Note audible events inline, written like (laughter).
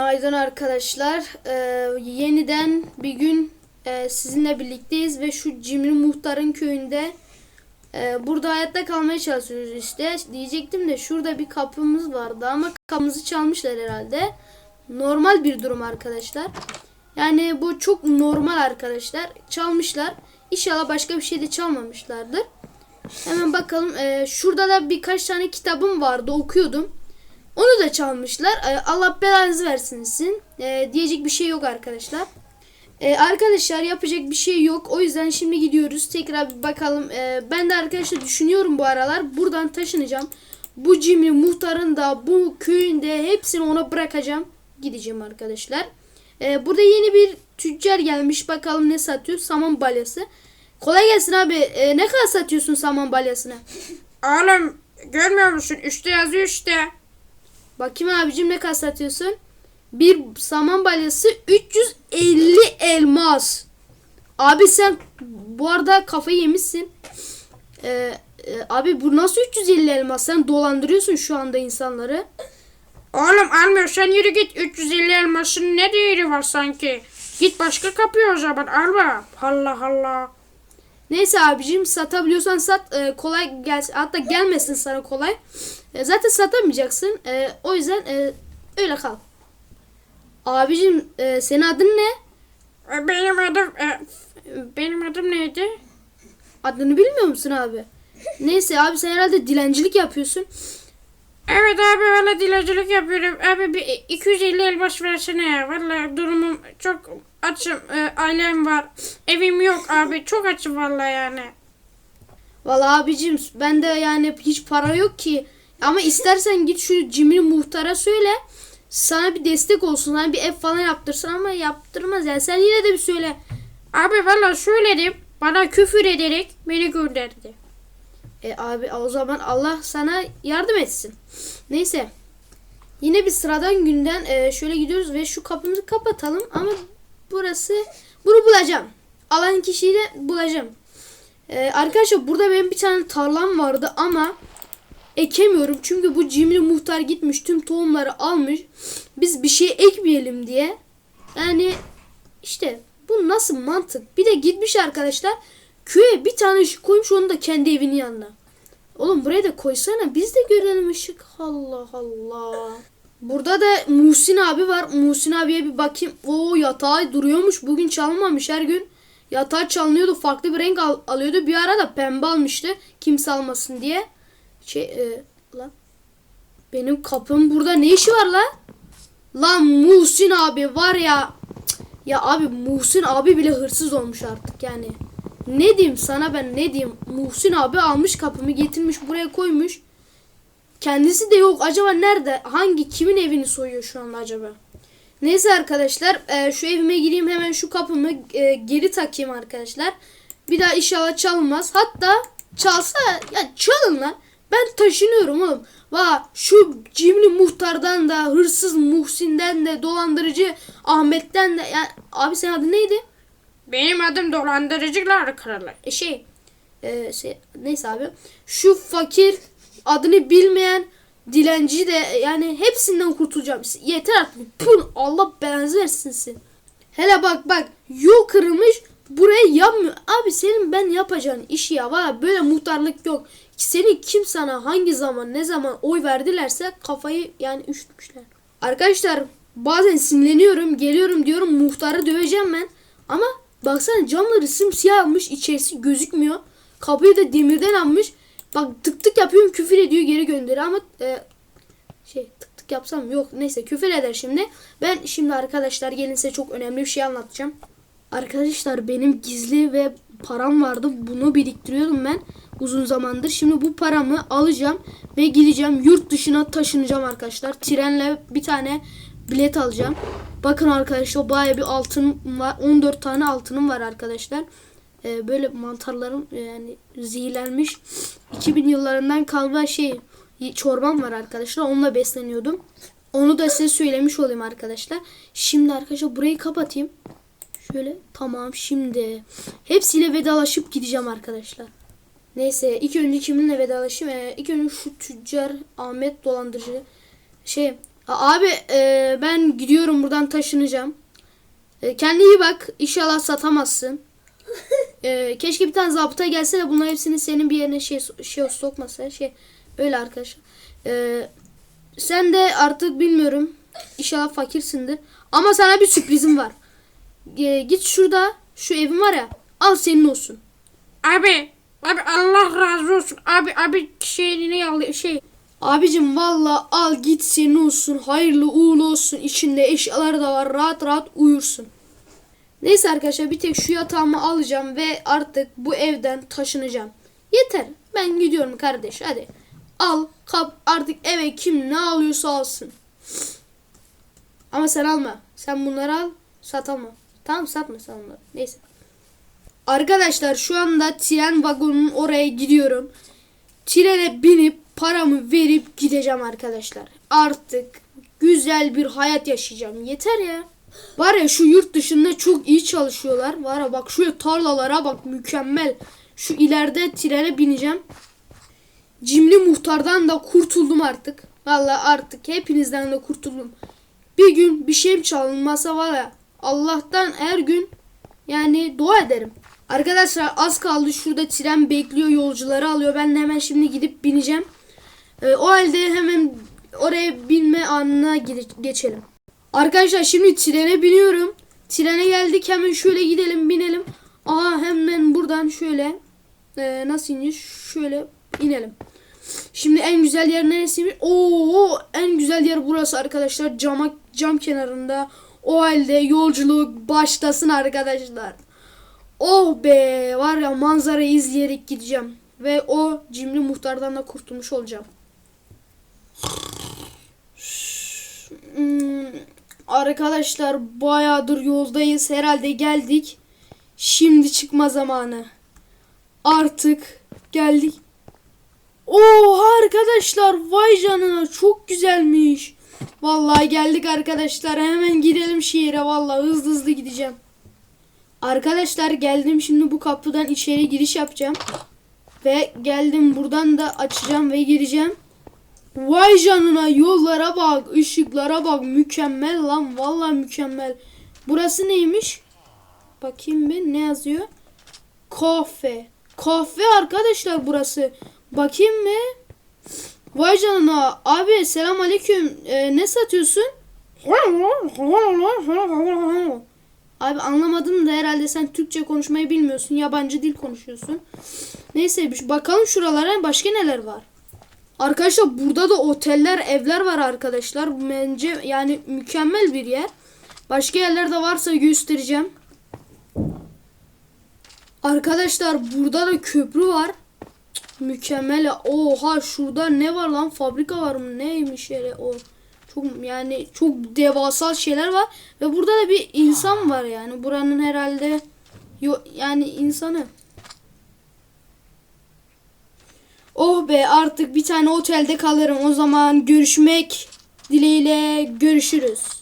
Günaydın arkadaşlar. Ee, yeniden bir gün e, sizinle birlikteyiz ve şu Cimri Muhtar'ın köyünde e, burada hayatta kalmaya çalışıyoruz işte. Diyecektim de şurada bir kapımız vardı ama kapımızı çalmışlar herhalde. Normal bir durum arkadaşlar. Yani bu çok normal arkadaşlar. Çalmışlar. İnşallah başka bir şey de çalmamışlardır. Hemen bakalım. Ee, şurada da birkaç tane kitabım vardı okuyordum. Onu da çalmışlar. Ee, Allah belanızı versin sizin. Ee, diyecek bir şey yok arkadaşlar. Ee, arkadaşlar yapacak bir şey yok. O yüzden şimdi gidiyoruz. Tekrar bir bakalım. Ee, ben de arkadaşlar düşünüyorum bu aralar. Buradan taşınacağım. Bu cimri muhtarın da bu köyünde hepsini ona bırakacağım. Gideceğim arkadaşlar. Ee, burada yeni bir tüccar gelmiş. Bakalım ne satıyor? Saman balyası. Kolay gelsin abi. Ee, ne kadar satıyorsun saman balyasını? Oğlum görmüyor musun? Üstte yazıyor işte. Bakayım abicim ne kadar satıyorsun? Bir saman balyası 350 elmas. Abi sen bu arada kafayı yemişsin. Ee, e, abi bu nasıl 350 elmas? Sen dolandırıyorsun şu anda insanları. Oğlum almıyor sen yürü git 350 elmasın ne değeri var sanki. Git başka kapıya o zaman alma. Allah Allah. Neyse abicim satabiliyorsan sat Ee, kolay gelsin hatta gelmesin sana kolay. Ee, zaten satamayacaksın. Ee, o yüzden e, öyle kal. Abicim e, senin adın ne? E, Benim adım e, benim adım neydi? Adını bilmiyor musun abi? (laughs) Neyse abi sen herhalde dilencilik yapıyorsun. Evet abi öyle dilacılık yapıyorum. Abi bir 250 elmas versene ya. Vallahi durumum çok açım. E, ailem var. Evim yok abi. Çok açım vallahi yani. Vallahi abicim bende yani hiç para yok ki. Ama istersen git şu cimri muhtara söyle. Sana bir destek olsun. Sana bir ev falan yaptırsın ama yaptırmaz yani. Sen yine de bir söyle. Abi vallahi söyledim. Bana küfür ederek beni gönderdi. E abi o zaman Allah sana yardım etsin. Neyse. Yine bir sıradan günden e, şöyle gidiyoruz ve şu kapımızı kapatalım ama burası bunu bulacağım. Alan kişiyi de bulacağım. E, arkadaşlar burada benim bir tane tarlam vardı ama ekemiyorum çünkü bu cimri muhtar gitmiş tüm tohumları almış. Biz bir şey ekmeyelim diye. Yani işte bu nasıl mantık? Bir de gitmiş arkadaşlar köye bir tane ışık koymuş onu da kendi evinin yanına. Oğlum buraya da koysana biz de görelim ışık. Allah Allah. Burada da Muhsin abi var. Muhsin abiye bir bakayım. O yatağı duruyormuş. Bugün çalmamış her gün. Yatağı çalınıyordu. Farklı bir renk al- alıyordu. Bir ara da pembe almıştı. Kimse almasın diye. Şey e, lan. Benim kapım burada ne işi var lan? Lan Muhsin abi var ya. Ya abi Muhsin abi bile hırsız olmuş artık yani. Ne diyeyim sana ben ne diyeyim? Muhsin abi almış kapımı getirmiş buraya koymuş. Kendisi de yok. Acaba nerede? Hangi kimin evini soyuyor şu anda acaba? Neyse arkadaşlar e, şu evime gireyim hemen şu kapımı e, geri takayım arkadaşlar. Bir daha inşallah çalmaz. Hatta çalsa ya çalın lan. Ben taşınıyorum oğlum. Va şu cimri muhtardan da hırsız Muhsin'den de dolandırıcı Ahmet'ten de ya abi senin adın neydi? Benim adım dolandırıcılar kralı. E şey, e, şey neyse abi şu fakir adını bilmeyen dilenci de yani hepsinden kurtulacağım. Yeter artık. Pun Allah belanızı versin sizin. Hele bak bak yol kırılmış buraya yapmıyor. Abi senin ben yapacağın işi ya var böyle muhtarlık yok. Seni kim sana hangi zaman ne zaman oy verdilerse kafayı yani üşütmüşler. Arkadaşlar bazen sinirleniyorum geliyorum diyorum muhtarı döveceğim ben. Ama baksana camları simsiyah almış içerisi gözükmüyor. Kapıyı da demirden almış. Bak tık tık yapıyorum küfür ediyor geri gönderiyor ama e, şey tık tık yapsam yok neyse küfür eder şimdi. Ben şimdi arkadaşlar gelin size çok önemli bir şey anlatacağım. Arkadaşlar benim gizli ve param vardı. Bunu biriktiriyordum ben uzun zamandır. Şimdi bu paramı alacağım ve gideceğim yurt dışına taşınacağım arkadaşlar. Trenle bir tane bilet alacağım. Bakın arkadaşlar baya bir altın var. 14 tane altınım var arkadaşlar. Ee, böyle mantarlarım yani zehirlenmiş. 2000 yıllarından kalma şey çorbam var arkadaşlar. Onunla besleniyordum. Onu da size söylemiş olayım arkadaşlar. Şimdi arkadaşlar burayı kapatayım. Şöyle tamam şimdi. Hepsiyle vedalaşıp gideceğim arkadaşlar. Neyse ilk önce kiminle vedalaşayım? Ee, ilk önce şu tüccar Ahmet dolandırıcı şey Abi e, ben gidiyorum buradan taşınacağım. E, kendine iyi bak. İnşallah satamazsın. (laughs) E, keşke bir tane zabıta gelse de bunların hepsini senin bir yerine şey şey sokmasa. Şey öyle arkadaşlar. E, sen de artık bilmiyorum. İnşallah fakirsindir. Ama sana bir sürprizim var. E, git şurada şu evim var ya. Al senin olsun. Abi abi Allah razı olsun. Abi abi şeyini alıyor şey. Abicim valla al git senin olsun. Hayırlı uğurlu olsun. İçinde eşyalar da var. Rahat rahat uyursun. Neyse arkadaşlar bir tek şu yatağımı alacağım ve artık bu evden taşınacağım. Yeter. Ben gidiyorum kardeş. Hadi. Al kap artık eve kim ne alıyorsa alsın. Ama sen alma. Sen bunları al. Sat alma. Tamam satma sen onları. Neyse. Arkadaşlar şu anda tren vagonunun oraya gidiyorum. Trene binip paramı verip gideceğim arkadaşlar. Artık güzel bir hayat yaşayacağım. Yeter ya. Var ya şu yurt dışında çok iyi çalışıyorlar. Var ya bak şu tarlalara bak mükemmel. Şu ileride trene bineceğim. Cimri muhtardan da kurtuldum artık. Valla artık hepinizden de kurtuldum. Bir gün bir şeyim çalınmasa var ya Allah'tan her gün yani dua ederim. Arkadaşlar az kaldı şurada tren bekliyor yolcuları alıyor. Ben de hemen şimdi gidip bineceğim. Ee, o halde hemen oraya binme anına geçelim. Arkadaşlar şimdi trene biniyorum. Trene geldik hemen şöyle gidelim binelim. Aa hemen buradan şöyle ee, nasıl iniş? Şöyle inelim. Şimdi en güzel yer neresiymiş? Oo en güzel yer burası arkadaşlar. Cama, cam kenarında. O halde yolculuk başlasın arkadaşlar. Oh be var ya manzarayı izleyerek gideceğim. Ve o cimri muhtardan da kurtulmuş olacağım. Hmm, arkadaşlar bayağıdır yoldayız. Herhalde geldik. Şimdi çıkma zamanı. Artık geldik. Oo arkadaşlar vay canına çok güzelmiş. Vallahi geldik arkadaşlar. Hemen gidelim şehire vallahi hızlı hızlı gideceğim. Arkadaşlar geldim şimdi bu kapıdan içeri giriş yapacağım. Ve geldim buradan da açacağım ve gireceğim. Vay canına yollara bak, ışıklara bak. Mükemmel lan vallahi mükemmel. Burası neymiş? Bakayım bir ne yazıyor? Kahve. Kahve arkadaşlar burası. Bakayım mı? Vay canına. Abi selam aleyküm. Ee, ne satıyorsun? Abi anlamadım da herhalde sen Türkçe konuşmayı bilmiyorsun. Yabancı dil konuşuyorsun. Neyse bakalım şuralara başka neler var. Arkadaşlar burada da oteller, evler var arkadaşlar. Bence yani mükemmel bir yer. Başka yerler de varsa göstereceğim. Arkadaşlar burada da köprü var. Mükemmel. Oha şurada ne var lan? Fabrika var mı? Neymiş hele o? Çok yani çok devasa şeyler var ve burada da bir insan var yani. Buranın herhalde yo, yani insanı. Oh be artık bir tane otelde kalırım. O zaman görüşmek dileğiyle görüşürüz.